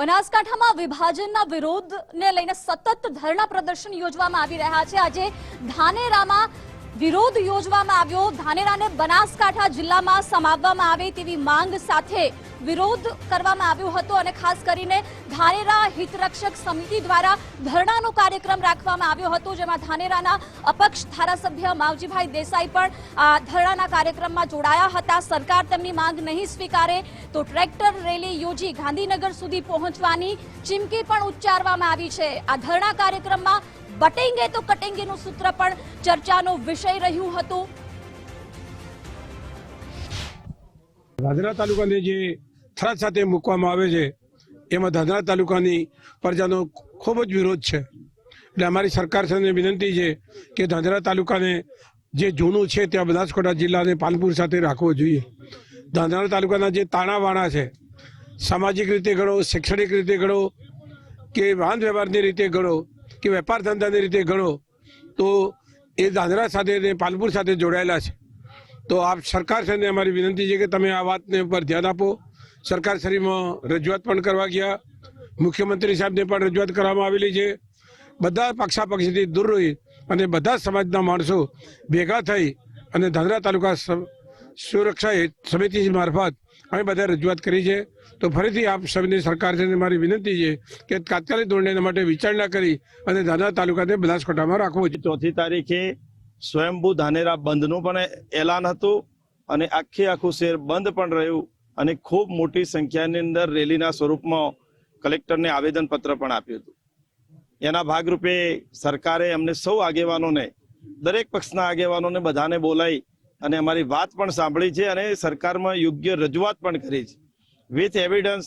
બનાસકાંઠામાં વિભાજનના વિરોધને લઈને સતત ધરણા પ્રદર્શન યોજવામાં આવી રહ્યા છે. આજે ધાનેરામાં વિરોધ યોજવામાં આવ્યો. ધાનેરાને બનાસકાંઠા જિલ્લામાં સમાવવામાં આવે તેવી માંગ સાથે વિરોધ કરવામાં આવ્યો હતો અને ખાસ કરીને ધાનેરા હિતરક્ષક સમિતિ દ્વારા ધરણાનો કાર્યક્રમ રાખવામાં આવ્યો હતો, જેમાં ધાનેરાના અપક્ષ ધારાસભ્ય માવજીભાઈ દેસાઈ પણ ધરણાના કાર્યક્રમમાં જોડાયા હતા. સરકાર તેમની માંગ નહીં સ્વીકારે તો ટ્રેક્ટર રેલી યોજી ગાંધીનગર સુધી પહોંચવાની ચીમકી પણ ઉચ્ચારવામાં આવી છે. આ ધરણા કાર્યક્રમમાં બટેંગે તો કટેંગેનું સૂત્ર પણ ચર્ચાનો વિષય રહ્યું હતું. ધાંધરા તાલુકાને જે થરાદ સાથે મૂકવામાં આવે છે, એમાં ધાંધરા તાલુકાની પ્રજાનો ખૂબ જ વિરોધ છે. એટલે અમારી સરકાર સાથે વિનંતી છે કે ધાંધરા તાલુકાને જે જૂનું છે ત્યાં બનાસકાંઠા જિલ્લાને પાલનપુર સાથે રાખવો જોઈએ. ધાંધરા તાલુકાના જે તાણાવાણા છે, સામાજિક રીતે ગણો શૈક્ષણિક રીતે ગણો કે વાહન વ્યવહારની રીતે ગણો કે વેપાર ધંધાની રીતે ગણો, તો એ દાદરા સાથે ને પાલપુર સાથે જોડાયેલા છે. તો આપ સરકાર સાથે અમારી વિનંતી છે કે તમે આ વાતને ઉપર ધ્યાન આપો. સરકાર શ્રીમાં રજૂઆત પણ કરવા ગયા. મુખ્યમંત્રી સાહેબને પણ રજૂઆત કરવામાં આવેલી છે. બધા પક્ષાપક્ષીથી દૂર રહી અને બધા સમાજના માણસો ભેગા થઈ અને ધાંધરા તાલુકા સુરક્ષા સમિતિ મારફત અમે બધા રજૂઆત કરી છે. તો ફરીથી આપ સૌની સરકાર છે મારી વિનંતી છે કે તાત્કાલિક ધોરણે માટે વિચારણા કરી અને દાદા તાલુકાને બનાસકાંઠામાં રાખવો છે ચોથી તારીખે સ્વયંભૂ ધાનેરા બંધનું પણ એલાન હતું અને આખે આખું શહેર બંધ પણ રહ્યું અને ખૂબ મોટી સંખ્યાની અંદર રેલીના સ્વરૂપમાં કલેક્ટરને આવેદનપત્ર પણ આપ્યું હતું. એના ભાગરૂપે સરકારે અમને સૌ આગેવાનોને, દરેક પક્ષના આગેવાનોને બધાને બોલાવી અને અમારી વાત પણ સાંભળી છે અને સરકારમાં યોગ્ય રજૂઆત પણ કરી છે. વિથ એવિડન્સ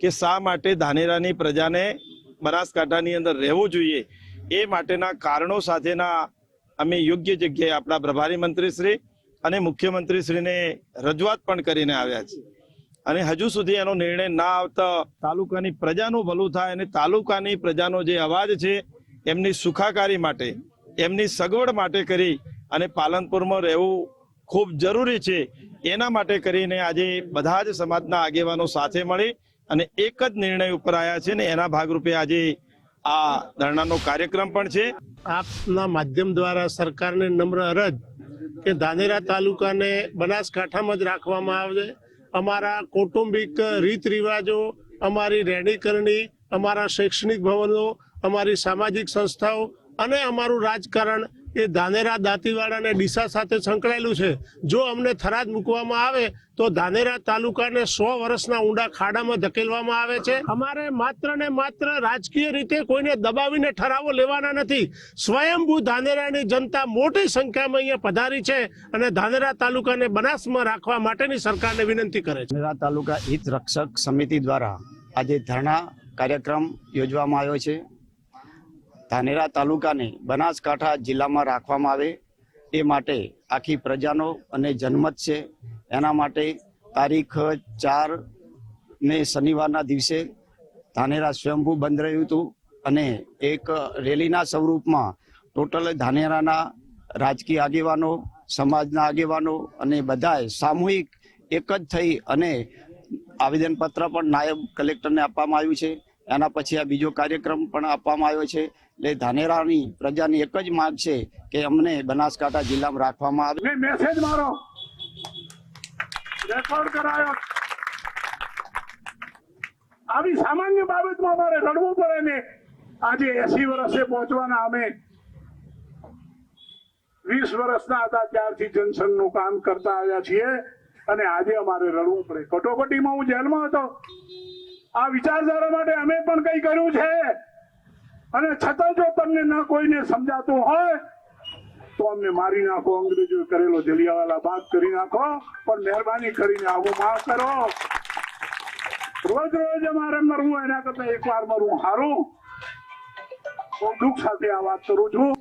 કે શા માટે ધાનેરાની પ્રજાને બનાસકાંઠાની અંદર રહેવું જોઈએ, એ માટેના કારણો સાથેના અમે યોગ્ય જગ્યાએ આપણા પ્રભારી મંત્રી શ્રી અને મુખ્યમંત્રી શ્રીને રજૂઆત પણ કરીને આવ્યા છે અને હજુ સુધી એનો નિર્ણય ના આવતા તાલુકાની પ્રજાનું ભલું થાય અને તાલુકાની પ્રજાનો જે અવાજ છે, એમની સુખાકારી માટે, એમની સગવડ માટે કરી અને પાલનપુરમાં રહેવું ખૂબ જરૂરી છે. એના માટે કરીને આજે બધા જ સમાજના આગેવાનો સાથે મળી અને એક જ નિર્ણય ઉપર આવ્યા છે ને એના ભાગરૂપે આજે આ ધરણાનો કાર્યક્રમ પણ છે. આપના માધ્યમ દ્વારા સરકારને નમ્ર અરજ કે ધાનેરા તાલુકાને બનાસકાંઠામાં જ રાખવામાં આવે. અમારા કૌટુંબિક રીત રિવાજો, અમારી રહેણીકરણી, અમારા શૈક્ષણિક ભવનો, અમારી સામાજિક સંસ્થાઓ અને અમારું રાજકારણ એ ધાનેરા દાંતીવાડા અને ડીસા સાથે સંકળાયેલું છે. જો અમને થરાદ મૂકવામાં આવે, તો ધાનેરા તાલુકાને સો વર્ષના ઊંડા ખાડામાં ધકેલવામાં આવે છે. અમારે માત્ર ને માત્ર રાજકીય રીતે કોઈને દબાવીને ઠરાવો લેવાના નથી. સ્વયંભૂ ધાનેરાની જનતા મોટી સંખ્યામાં અહીંયા પધારી છે અને ધાનેરા તાલુકાને બનાસમાં રાખવા માટેની સરકારને વિનંતી કરે છે. ધાનેરા તાલુકા હિત રક્ષક સમિતિ દ્વારા આજે ધરણા કાર્યક્રમ યોજવામાં આવ્યો છે. ધાનેરા તાલુકાને બનાસકાંઠા જિલ્લામાં રાખવામાં આવે એ માટે આખી પ્રજાનો અને જનમત છે. એના માટે તારીખ ચાર ને શનિવારના દિવસે ધાનેરા સ્વયંભૂ બંધ રહ્યું હતું અને એક રેલીના સ્વરૂપમાં ટોટલ ધાનેરાના રાજકીય આગેવાનો, સમાજના આગેવાનો અને બધાએ સામૂહિક એક જ થઈ અને આવેદનપત્ર પણ નાયબ કલેક્ટરને આપવામાં આવ્યું છે. એના પછી આ બીજો કાર્યક્રમ પણ આપવામાં આવ્યો છે. એટલે ધાનેરાની પ્રજાની એક જ માંગ છે કે અમને બનાસકાંઠા જિલ્લામાં રાખવામાં આવે. મેસેજ મારો. રેકોર્ડ કરાયો. આવી સામાન્ય બાબતમાં અમારે લડવું પડે ને આજે એસી વર્ષે પહોંચવાના અમે વીસ વર્ષના હતા, ત્યારથી જનસંઘનું કામ કરતા આવ્યા છીએ અને આજે અમારે રડવું પડે. કટોકટીમાં હું જેલમાં હતો. આ વિચારધારા માટે અમે પણ કઈ કર્યું છે? અને છતાં જો તમને ના કોઈને સમજાતું હોય, તો અમને મારી નાખો, અંગ્રેજો કરેલો જલિયાવાલા બાદ કરી નાખો, પણ મહેરબાની કરીને આવું માફ કરો. રોજ રોજ અમારે મરવું, એના કરતા એક વાર મરવું હારું હું દુઃખ સાથે આ વાત કરું છું.